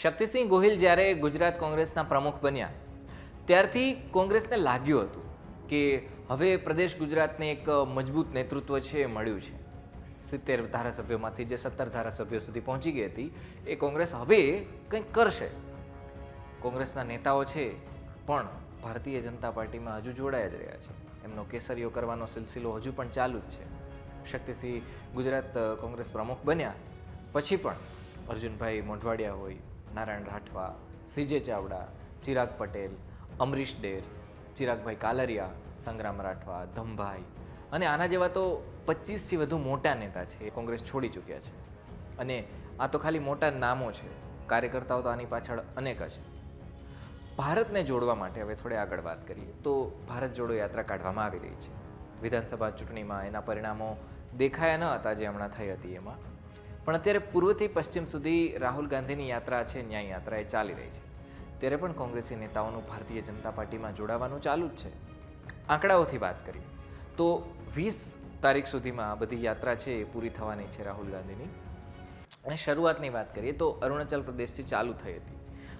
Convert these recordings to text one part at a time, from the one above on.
શક્તિસિંહ ગોહિલ જ્યારે ગુજરાત કોંગ્રેસના પ્રમુખ બન્યા, ત્યારથી કોંગ્રેસને લાગ્યું હતું કે હવે પ્રદેશ ગુજરાતને એક મજબૂત નેતૃત્વ છે એ મળ્યું છે. સિત્તેર ધારાસભ્યોમાંથી જે સત્તર ધારાસભ્યો સુધી પહોંચી ગઈ હતી, એ કોંગ્રેસ હવે કંઈક કરશે. કોંગ્રેસના નેતાઓ છે, પણ ભારતીય જનતા પાર્ટીમાં હજુ જોડાયા જ રહ્યા છે. એમનો કેસરીઓ કરવાનો સિલસિલો હજુ પણ ચાલુ જ છે. શક્તિસિંહ ગુજરાત કોંગ્રેસ પ્રમુખ બન્યા, પછી પણ અર્જુનભાઈ મોઢવાડિયા હોય નારાયણ રાઠવા, સીજે ચાવડા, ચિરાગ પટેલ, અમરીશ ડેર, ચિરાગભાઈ કાલરિયા, સંગ્રામ રાઠવા, ધમભાઈ અને આના જેવા તો પચીસથી વધુ મોટા નેતા છે, એ કોંગ્રેસ છોડી ચૂક્યા છે. અને આ તો ખાલી મોટા નામો છે, કાર્યકર્તાઓ તો આની પાછળ અનેક છે. ભારતને જોડવા માટે હવે થોડે આગળ વાત કરીએ તો ભારત જોડો યાત્રા કાઢવામાં આવી રહી છે. વિધાનસભા ચૂંટણીમાં એના પરિણામો દેખાયા ન હતા જે હમણાં થઈ હતી એમાં. પણ અત્યારે પૂર્વથી પશ્ચિમ સુધી રાહુલ ગાંધીની યાત્રા છે, ન્યાય યાત્રા એ ચાલી રહી છે. ત્યારે પણ કોંગ્રેસી નેતાઓનું ભારતીય જનતા પાર્ટીમાં જોડાવાનું ચાલુ જ છે. આંકડાઓથી વાત કરીએ તો વીસ તારીખ સુધીમાં આ બધી યાત્રા છે એ પૂરી થવાની છે રાહુલ ગાંધીની. અને શરૂઆતની વાત કરીએ તો અરુણાચલ પ્રદેશથી ચાલુ થઈ હતી.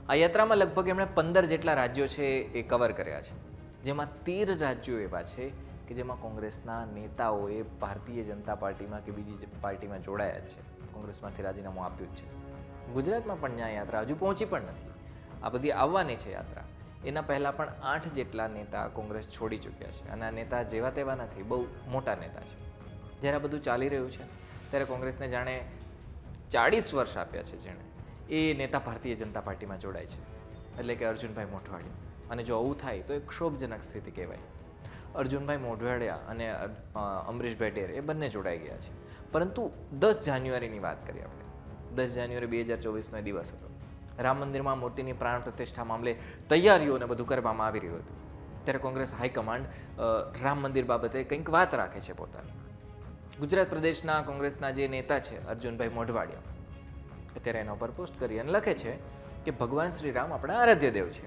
આ યાત્રામાં લગભગ એમણે પંદર જેટલા રાજ્યો છે એ કવર કર્યા છે. જેમાં તેર રાજ્યો એવા છે કે જેમાં કોંગ્રેસના નેતાઓએ ભારતીય જનતા પાર્ટીમાં કે બીજી પાર્ટીમાં જોડાયા જ છે. કોંગ્રેસમાંથી રાજીનામું આપ્યું જ છે. ગુજરાતમાં પણ ન્યાય યાત્રા હજુ પહોંચી પણ નથી. આ બધી આવવાની છે યાત્રા. એના પહેલાં પણ આઠ જેટલા નેતા કોંગ્રેસ છોડી ચૂક્યા છે અને આ નેતા જેવા તેવા નથી, બહુ મોટા નેતા છે. જ્યારે આ બધું ચાલી રહ્યું છે, ત્યારે કોંગ્રેસને જાણે ચાળીસ વર્ષ આપ્યા છે જેણે. એ નેતા ભારતીય જનતા પાર્ટીમાં જોડાય છે. એટલે કે અર્જુનભાઈ મોઢવાડી અને જો આવું થાય તો એક ક્ષોભજનક સ્થિતિ કહેવાય. અર્જુનભાઈ મોઢવાડિયા અને અમરીશભાઈ ડેર એ બંને જોડાઈ ગયા છે. પરંતુ દસ જાન્યુઆરીની વાત કરીએ આપણે. દસ જાન્યુઆરી બે હજાર ચોવીસનો દિવસ હતો. રામ મંદિરમાં મૂર્તિની પ્રાણ પ્રતિષ્ઠા મામલે તૈયારીઓને બધું કરવામાં આવી રહ્યું હતું. ત્યારે કોંગ્રેસ હાઈકમાન્ડ રામ મંદિર બાબતે કંઈક વાત રાખે છે પોતાની. ગુજરાત પ્રદેશના કોંગ્રેસના જે નેતા છે અર્જુનભાઈ મોઢવાડિયા, અત્યારે એના ઉપર પોસ્ટ કરી અને લખે છે કે ભગવાન શ્રી રામ આપણા આરાધ્ય દેવ છે.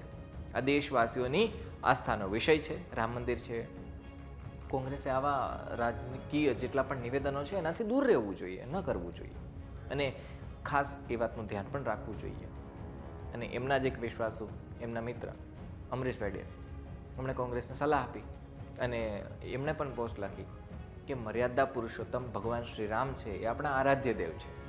આ દેશવાસીઓની આસ્થાનો વિષય છે. રામ મંદિર છે. કોંગ્રેસે આવા રાજકીય જેટલા પણ નિવેદનો છે, એનાથી દૂર રહેવું જોઈએ, ન કરવું જોઈએ. અને ખાસ એ વાતનું ધ્યાન પણ રાખવું જોઈએ. અને એમના જ એક વિશ્વાસુ, એમના મિત્ર અમરીશભાઈ ડેર એમણે કોંગ્રેસને સલાહ આપી અને એમણે પણ પોસ્ટ લખી કે મર્યાદા પુરુષોત્તમ ભગવાન શ્રી રામ છે, એ આપણા આરાધ્ય દેવ છે.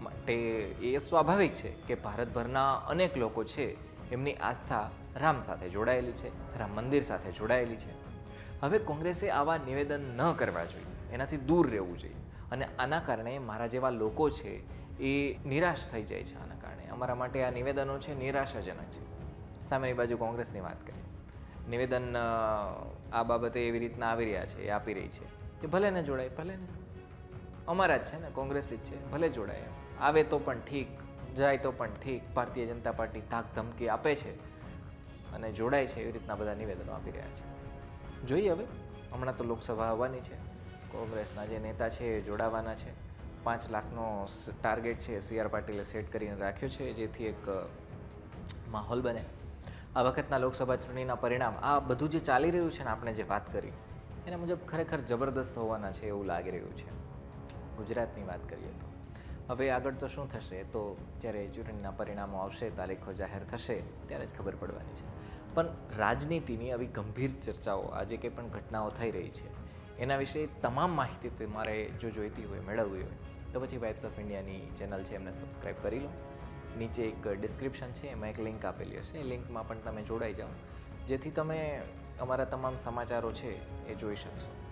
માટે એ સ્વાભાવિક છે કે ભારતભરના અનેક લોકો છે એમની આસ્થા રામ સાથે જોડાયેલી છે, રામ મંદિર સાથે જોડાયેલી છે. હવે કોંગ્રેસે આવા નિવેદન ન કરવા જોઈએ, એનાથી દૂર રહેવું જોઈએ. અને આના કારણે મારા જેવા લોકો છે એ નિરાશ થઈ જાય છે આના કારણે. અમારા માટે આ નિવેદનો છે નિરાશાજનક છે. સામેની બાજુ કોંગ્રેસની વાત કરીએ. નિવેદન આ બાબતે એવી રીતના આવી રહ્યા છે, એ આપી રહી છે. કે ભલે ને જોડાય, ભલે ને. અમારા જ છે ને, કોંગ્રેસી જ છે, ભલે જોડાય આવે તો પણ ઠીક. જાય તો પણ ઠીક. ભારતીય જનતા પાર્ટી ધાક ધમકી આપે છે અને જોડાય છે એવી રીતના બધા નિવેદનો આપી રહ્યા છે. જોઈએ હવે. હમણાં તો લોકસભા આવવાની છે. કોંગ્રેસના જે નેતા છે એ જોડાવાના છે. પાંચ લાખનો ટાર્ગેટ છે સી આર પાટીલે સેટ કરીને રાખ્યો છે, જેથી એક માહોલ બને. આ વખતના લોકસભા ચૂંટણીના પરિણામ, આ બધું જે ચાલી રહ્યું છે ને આપણે જે વાત કરી, એના મુજબ ખરેખર જબરદસ્ત હોવાના છે એવું લાગી રહ્યું છે. ગુજરાતની વાત કરીએ તો. હવે આગળ તો શું થશે? તો જ્યારે ચૂંટણીના પરિણામો આવશે, તારીખો જાહેર થશે, ત્યારે જ ખબર પડવાની છે. પણ રાજનીતિની આવી ગંભીર ચર્ચાઓ, આજે કંઈ પણ ઘટનાઓ થઈ રહી છે, એના વિશે તમામ માહિતી તમારે જો જોઈતી હોય, મેળવવી હોય, તો પછી વાઇબ્સ ઓફ ઇન્ડિયાની ચેનલ છે, એમને સબસ્ક્રાઈબ કરી લો. નીચે એક ડિસ્ક્રિપ્શન છે, એમાં એક લિંક આપેલી હશે. એ લિંકમાં પણ તમે જોડાઈ જાઓ, જેથી તમે અમારા તમામ સમાચારો છે, એ જોઈ શકશો.